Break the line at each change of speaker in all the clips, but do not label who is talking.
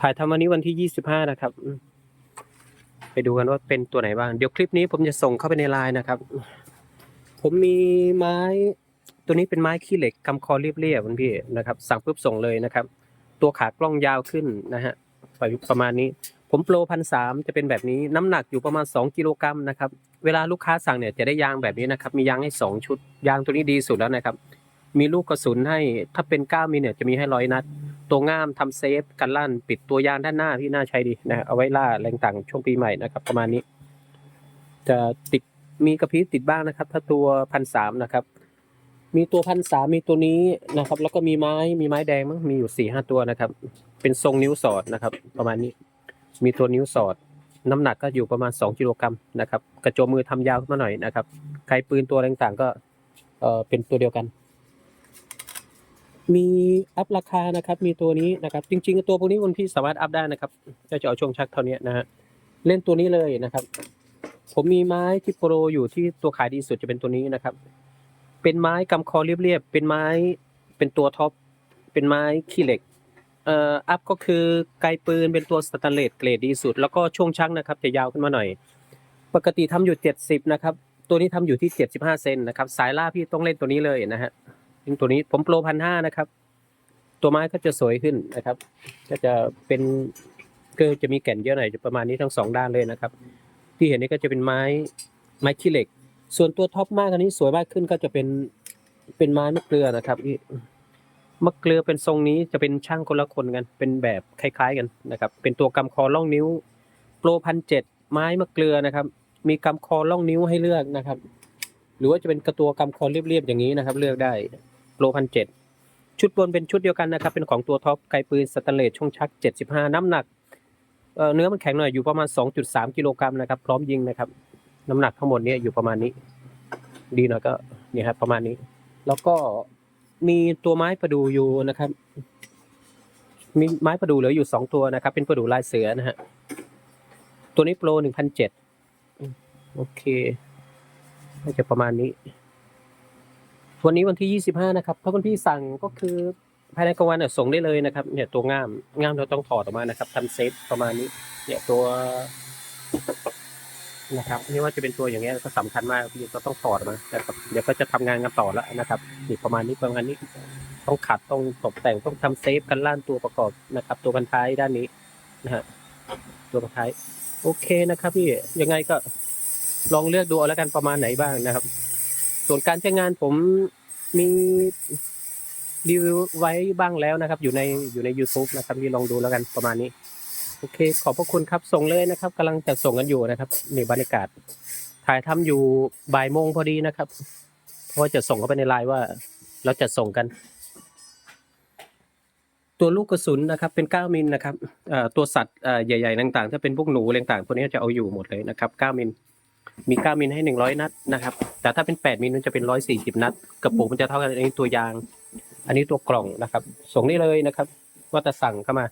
ถ่ายทำวันนี้วันที่ยี่สิบห้านะครับ ไปดูกันว่าเป็นตัวไหนบ้าง เดี๋ยวคลิปนี้ผมจะส่งเข้าไปในไลน์นะครับ ผมมีไม้ตัวนี้เป็นไม้ขี้เหล็กกำคอเรียบๆคุณพี่นะครับ สั่งปุ๊บส่งเลยนะครับ ตัวขากล้องยาวขึ้นนะฮะไปประมาณนี้ ผมโปรพันสามจะเป็นแบบนี้น้ำหนักอยู่ประมาณ 2 กิโลกรัมนะครับ เวลาลูกค้าสั่งเนี่ยจะได้ยางแบบนี้นะครับ มียางให้ 2 ชุด ยางตัวนี้ดีสุดแล้วนะครับ มีลูกกระสุนให้ถ้าเป็น 9มิลเนี่ยจะมีให้ร้อยนัด ตัวง่ามทำเซฟกันลั่น ปิดตัวยางด้านหน้าที่น่าใช้ดีนะเอาไว้ล่าแรงต่างช่วงปีใหม่นะครับ ประมาณนี้ จะติดมีกระพริบติดบ้างนะครับ ถ้าตัวพันสามนะครับ มีตัวพันสามมีตัวนี้นะครับ แล้วก็มีไม้มีไม้แดงมั้งมีอยู่สี่ห้าตัวนะครับ เป็นทรงนิ้วสอดนะครับ ประมาณนี้ มีตัวนิ้วสอด น้ำหนักก็อยู่ประมาณ 2กิโลกรัมนะครับ กระโจมมือทำยาวขึ้นมาหน่อยนะครับไกลปืนตัวอะไรต่างก็เออเป็นตัวเดียวกัน มีอัพราคานะครับ มีตัวนี้นะครับ จริง ๆ ตัวพวกนี้คุณพี่สามารถอัพได้นะครับก็จะเอาช่วงชักเท่านี้นะฮะเล่นตัวนี้เลยนะครับ ผมมีไม้ที่โปรอยู่ที่ตัวขายดีสุดจะเป็นตัวนี้นะครับ เป็นไม้กำคอเรียบๆเป็นไม้เป็นตัวท็อปเป็นไม้ขี้เหล็กเอ่ออัพก็คือไกลปืนเป็นตัวสแตนเลสเกรดดีสุด แล้วก็ช่วงชักนะครับ จะยาวขึ้นมาหน่อย ปกติทำอยู่ 70 นะครับ ตัวนี้ทำอยู่ที่ 75 เซนนะครับ สายล่าพี่ต้องเล่นตัวนี้เลยนะฮะ ซึ่งตัวนี้ผมโปรพันห้านะครับ ตัวไม้ก็จะสวยขึ้นนะครับ ก็จะเป็นก็จะมีแก่นเยอะหน่อยจะประมาณนี้ทั้งสองด้านเลยนะครับ ที่เห็นนี่ก็จะเป็นไม้ไม้ขี้เหล็ก ส่วนตัวท็อปมากอันนี้สวยมากขึ้นก็จะเป็นเป็นไม้มะเกลือนะครับพี่มะเกลือเป็นทรงนี้จะเป็นช่างคนละคนกัน เป็นแบบคล้าย ๆกันนะครับ เป็นตัวกำคอล่องนิ้วโปรพันเจ็ดไม้มะเกลือนะครับ มีกำคอล่องนิ้วให้เลือกนะครับ หรือว่าจะเป็นกระตัวกำคอเรียบๆอย่างนี้นะครับ เลือกได้ โปรพันเจ็ดชุดบนเป็นชุดเดียวกันนะครับ เป็นของตัวท็อปไกปืนสแตนเลสช่วงชัก 75 น้ำหนักเนื้อมันแข็งหน่อยอยู่ประมาณ 2.3 กิโลกรัมนะครับ พร้อมยิงนะครับ น้ำหนักทั้งหมดเนี่ยอยู่ประมาณนี้ ดีหน่อยก็เนี่ยครับประมาณนี้ แล้วก็มีตัวไม้ประดูอยู่นะครับ มีไม้ประดูเหลืออยู่สองตัวนะครับ เป็นประดูลายเสือนะฮะตัวนี้โปรหนึ่งพันเจ็ดโอเคน่าจะประมาณนี้ วันนี้วันที่ยี่สิบห้านะครับ ถ้าคุณพี่สั่งก็คือภายในกลางวันเนี่ยส่งได้เลยนะครับ เนี่ยตัวง่ามง่ามเราต้องถอดออกมานะครับทำเซฟประมาณนี้ เนี่ยตัวนะครับไม่ว่าจะเป็นตัวอย่างเงี้ยก็สำคัญมากพี่ก็ต้องถอดมานะครับเดี๋ยวก็จะทำงานกันต่อแล้วนะครับนี่ประมาณนี้ประมาณนี้ต้องขัดต้องตกแต่งต้องทำเซฟกันล่านตัวประกอบนะครับ ตัวกันท้ายด้านนี้นะฮะตัวกันท้าย โอเคนะครับ พี่ยังไงก็ลองเลือกดูแล้วกันประมาณไหนบ้างนะครับ ส่วนการใช้งานผมมีรีวิวไว้บ้างแล้วนะครับ อยู่ในอยู่ใน YouTube นะครับพี่ลองดูแล้วกันประมาณนี้ โอเค ขอบพระคุณครับส่งเลยนะครับกำลังจะส่งกันอยู่นะครับนี่บรรยากาศ ถ่ายทำอยู่บ่ายโมงพอดีนะครับ เพราะว่าจะส่งเข้าไปในไลน์ว่า เราจะส่งกัน ตัวลูกกระสุนนะครับ เป็น 9มิลนะครับตัวสัตว์ใหญ่ๆต่างๆ ถ้าเป็นพวกหนูต่างๆพวกนี้จะเอาอยู่หมดเลยนะครับ 9มิล มี9มิลให้100นัดนะครับ แต่ถ้าเป็น8มิลมันจะเป็น140นัดกระปุกมันจะเท่ากันอันนี้ตัวยาง อันนี้ตัวกล่องนะครับ ส่งได้เลยนะครับ ว่าจะสั่งเข้ามา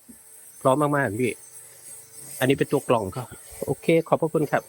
พร้อมมากๆพี่ อันนี้เป็นตัวกล่องครับ โอเค ขอบพระคุณครับ